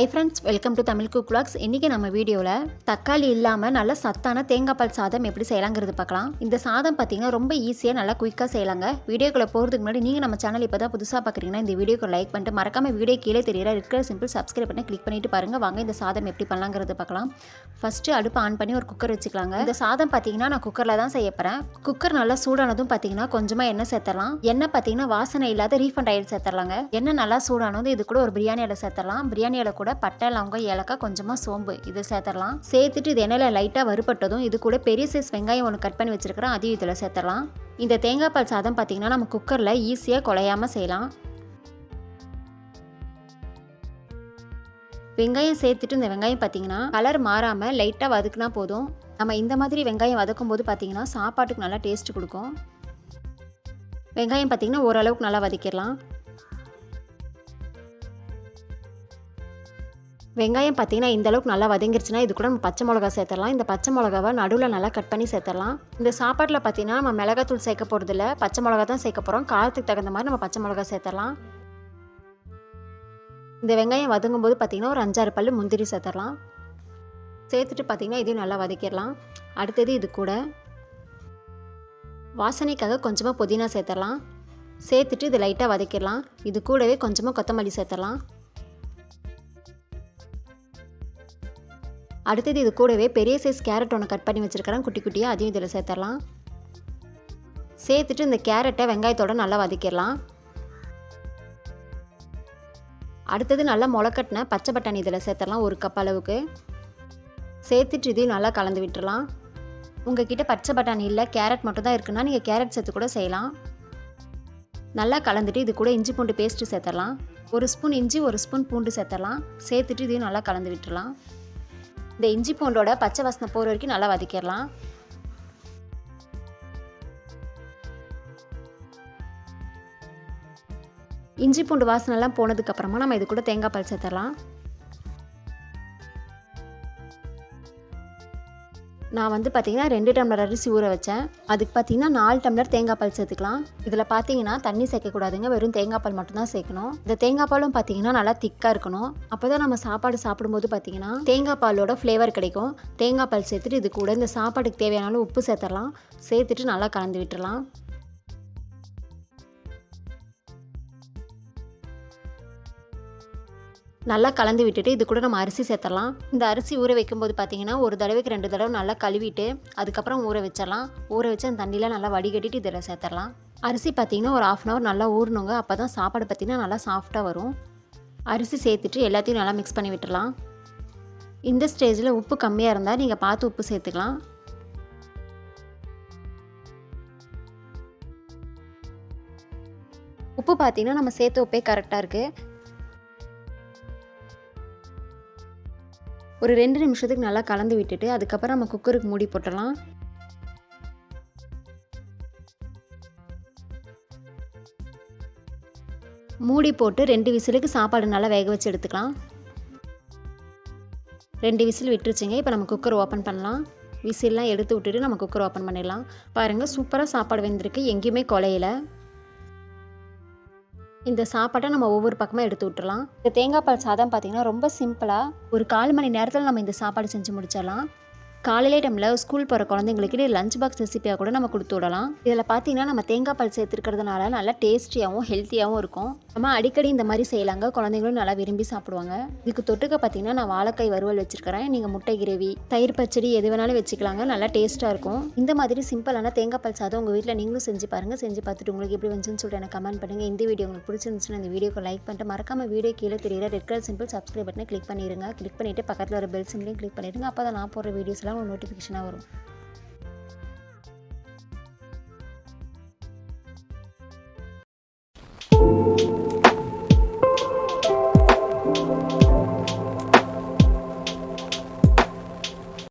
Hi friends welcome to Tamil cook vlogs. இன்றைக்கி நம்ம வீடியோவில் தக்காளி இல்லாமல் நல்ல சத்தான தேங்காய் பால் சாதம் எப்படி செய்யலாங்கிறது பார்க்கலாம். இந்த சாதம் பார்த்தீங்கன்னா ரொம்ப ஈஸியாக நல்லா குயிக்காக செய்யலாங்க. வீடியோக்குள்ளே போகிறதுக்கு முன்னாடி நீங்கள் நம்ம சேனல் இப்போ தான் புதுசாக பார்க்குறீங்கன்னா இந்த வீடியோக்கு லைக் பண்ணிட்டு மறக்காமல் வீடியோ கீழே தெரியிற இருக்கிற சிம்பிள் சப்ஸ்கிரைப் பண்ணி கிளிக் பண்ணிட்டு பாருங்கள் வாங்க இந்த சாதம் எப்படி பண்ணலாங்கிறது பார்க்கலாம். ஃபஸ்ட்டு அடுப்பு ஆன் பண்ணி ஒரு குக்கர் வச்சுக்கலாங்க. இந்த சாதம் பார்த்தீங்கன்னா நான் குக்கரில் தான் செய்ய போகிறேன் குக்கர் நல்லா சூடானதும் பார்த்தீங்கன்னா கொஞ்சமாக எண்ணெய் சேர்த்தலாம் எண்ணெய் பார்த்தீங்கன்னா வாசனை இல்லாத ரீஃபண்ட் ஆயில் சேர்த்துடலாங்க எண்ணெய் நல்லா சூடானதும் இது கூட ஒரு பிரியாணி இலை சேர்த்துடலாம் பிரியாணி இலை கூட பட்டை லவங்கம் ஏலக்காய் கொஞ்சமாக சோம்பு இது சேர்த்துடலாம். சேர்த்துட்டு இது எண்ணெயில் லைட்டாக வறுபட்டதும் இது கூட பெரிய சைஸ் வெங்காயம் ஒன்று கட் பண்ணி வச்சுருக்கிறேன். அதையும் இதில் சேர்த்துடலாம். இந்த தேங்காய் பால் சாதம் பார்த்தீங்கன்னா நம்ம குக்கரில் ஈஸியாக குலையாமல் செய்யலாம். வெங்காயம் சேர்த்துட்டு இந்த வெங்காயம் பார்த்தீங்கன்னா கலர் மாறாமல் லைட்டாக வதக்குனா போதும். நம்ம இந்த மாதிரி வெங்காயம் வதக்கும் போது பார்த்திங்கன்னா சாப்பாட்டுக்கு நல்லா டேஸ்ட் கொடுக்கும். வெங்காயம் பார்த்தீங்கன்னா ஓரளவுக்கு நல்லா வதக்கிடலாம். வெங்காயம் பார்த்தீங்கன்னா இந்த அளவுக்கு நல்லா வதங்கிருச்சுன்னா இது கூட நம்ம பச்சை மிளகா சேர்த்துடலாம். இந்த பச்சை மிளகாவை நடுவில் நல்லா கட் பண்ணி சேர்த்துடலாம். இந்த சாப்பாட்டில் பார்த்தீங்கன்னா நம்ம மிளகாத்தூள் சேர்க்க போகிறதில்ல பச்சை மிளகா தான் சேர்க்க போகிறோம் காரத்துக்கு தகுந்த மாதிரி நம்ம பச்சை மிளகா சேர்த்துடலாம். இந்த வெங்காயம் வதங்கும் போது பார்த்தீங்கன்னா ஒரு அஞ்சாறு பல் முந்திரி சேர்த்துடலாம். சேர்த்துட்டு பார்த்தீங்கன்னா இதையும் நல்லா வதக்கிடலாம். அடுத்தது இது கூட வாசனைக்காக கொஞ்சமாக புதினா சேர்த்துடலாம். சேர்த்துட்டு இது லைட்டாக வதக்கிடலாம். இது கூடவே கொஞ்சமாக கொத்தமல்லி சேர்த்துடலாம். அடுத்தது இது கூடவே பெரிய சைஸ் கேரட் ஒன்று கட் பண்ணி வச்சுருக்கிறேன். குட்டி குட்டியாக அதையும் இதில் சேர்த்துடலாம். சேர்த்துட்டு இந்த கேரட்டை வெங்காயத்தோடு நல்லா வதக்கிடலாம். அடுத்தது நல்லா முளைக்கட்டின பச்சை பட்டாணி இதில் சேர்த்துடலாம் ஒரு கப் அளவுக்கு. சேர்த்துட்டு இதையும் நல்லா கலந்து விட்டுறலாம் உங்ககிட்ட பச்சை பட்டாணி இல்லை கேரட் மட்டும் தான் இருக்குன்னா நீங்கள் கேரட் சேர்த்து கூட செய்யலாம். நல்லா கலந்துட்டு இது கூட இஞ்சி பூண்டு பேஸ்ட்டு சேர்த்துடலாம். ஒரு ஸ்பூன் இஞ்சி ஒரு ஸ்பூன் பூண்டு சேர்த்துடலாம். சேர்த்துட்டு இதையும் நல்லா கலந்து விட்டுடலாம். இந்த இஞ்சி பூண்டோட பச்சை வாசனை போகிற வரைக்கும் நல்லா வதக்கிடலாம். இஞ்சி பூண்டு வாசனைலாம் போனதுக்கப்புறமா நம்ம இது கூட தேங்காய் பால் சேர்த்துடலாம். நான் வந்து பார்த்தீங்கன்னா ரெண்டு டம்ளர் அரிசி ஊற வச்சேன். அதுக்கு பார்த்தீங்கன்னா நாலு டம்ளர் தேங்காய் பால் சேர்த்துக்கலாம். இதில் பார்த்தீங்கன்னா தண்ணி சேர்க்கக்கூடாதுங்க வெறும் தேங்காய் பால் மட்டும்தான் சேர்க்கணும். இந்த தேங்காய் பாலும் பார்த்தீங்கன்னா நல்லா திக்காக இருக்கணும். அப்போ தான் நம்ம சாப்பாடு சாப்பிடும்போது பார்த்தீங்கன்னா தேங்காய் பாலோட ஃப்ளேவர் கிடைக்கும். தேங்காய் பால் சேர்த்துட்டு இது கூட இந்த சாப்பாட்டுக்கு தேவையான உப்பு சேர்த்துடலாம். சேர்த்துட்டு நல்லா கலந்து விட்டுடலாம். நல்லா கலந்து விட்டுட்டு இது கூட நம்ம அரிசி சேர்த்துடலாம். இந்த அரிசி ஊற வைக்கும்போது பார்த்தீங்கன்னா ஒரு தடவைக்கு ரெண்டு தடவை நல்லா கழுவிட்டு அதுக்கப்புறம் ஊற வச்சிடலாம். ஊற வச்சு அந்த தண்ணியில் நல்லா வடிகட்டிட்டு இதில் சேர்த்துடலாம். அரிசி பார்த்தீங்கன்னா ஒரு ஆஃப் அன் ஹவர் நல்லா ஊறணுங்க. அப்போ தான் சாப்பாடு பார்த்தீங்கன்னா நல்லா சாஃப்டாக வரும். அரிசி சேர்த்துட்டு எல்லாத்தையும் நல்லா மிக்ஸ் பண்ணி விட்டுடலாம். இந்த ஸ்டேஜில் உப்பு கம்மியாக இருந்தால் நீங்கள் பார்த்து உப்பு சேர்த்துக்கலாம். உப்பு பார்த்தீங்கன்னா நம்ம சேர்த்த உப்பே கரெக்டாக இருக்குது ஒரு ரெண்டு நிமிஷத்துக்கு நல்லா கலந்து விட்டுட்டு அதுக்கப்புறம் நம்ம குக்கருக்கு மூடி போட்டலாம் மூடி போட்டு ரெண்டு விசிலுக்கு சாப்பாடு நல்லா வேக வச்சு எடுத்துக்கலாம். ரெண்டு விசில் விட்டுருச்சுங்க இப்போ நம்ம குக்கர் ஓப்பன் பண்ணலாம். விசில்லாம் எடுத்து விட்டுட்டு நம்ம குக்கர் ஓப்பன் பண்ணிடலாம். பாருங்கள் சூப்பராக சாப்பாடு வெந்திருக்கு எங்கேயுமே குலையில. இந்த சாப்பாட்டை நம்ம ஒவ்வொரு பக்கமாக எடுத்து விட்டுறலாம். இந்த தேங்காய் பால் சாதம் பார்த்திங்கன்னா ரொம்ப சிம்பிளாக ஒரு கால் மணி நேரத்தில் நம்ம இந்த சாப்பாடு செஞ்சு முடிச்சிடலாம். காலையிலே டைமில் ஸ்கூல் போகிற குழந்தைங்களுக்கு இது லஞ்ச் பாக்ஸ் ரெசிப்பியாக கூட நம்ம கொடுத்து விடலாம். இதில் பார்த்தீங்கன்னா நம்ம தேங்காய் பால் சேர்த்துருக்கிறதுனால நல்லா டேஸ்டியாகவும் ஹெல்த்தியாகவும் இருக்கும். நம்ம அடிக்கடி இந்த மாதிரி செய்யலாங்க. குழந்தைங்களும் நல்லா விரும்பி சாப்பிடுவாங்க. இதுக்கு தொட்டுக்க பார்த்தீங்கன்னா நான் வாழைக்காய் வறுவல் வச்சுருக்கிறேன். நீங்கள் முட்டை கிரேவி தயிர் பச்சடி எது வேணாலும் வச்சுக்கலாங்க. நல்லா டேஸ்ட்டாக இருக்கும். இந்த மாதிரி சிம்பிளான தேங்காய் பால் சாதம் உங்கள் வீட்டில் நீங்களும் செஞ்சு பாருங்கள் செஞ்சு பார்த்துட்டு உங்களுக்கு எப்படி வந்துச்சுன்னு சொல்லிட்டு எனக்கு கமெண்ட் பண்ணுங்கள் இந்த வீடியோ உங்களுக்கு பிடிச்சிருந்துச்சுன்னா இந்த வீடியோக்கு லைக் பண்ணிட்டு மறக்காம வீடியோ கீழே தெரியுற ரெட் கலர் சிம்பிள் சப்ஸ்கிரைப் பட்டனை கிளிக் பண்ணிடுங்க கிளிக் பண்ணிவிட்டு பக்கத்தில் ஒரு பெல் சிம்பிளையும் கிளிக் பண்ணிடுங்க அப்போ தான் நான் போடுற வீடியோஸ்லாம் தான் உங்களுக்கு நோட்டிஃபிகேஷனாக வரும். thank you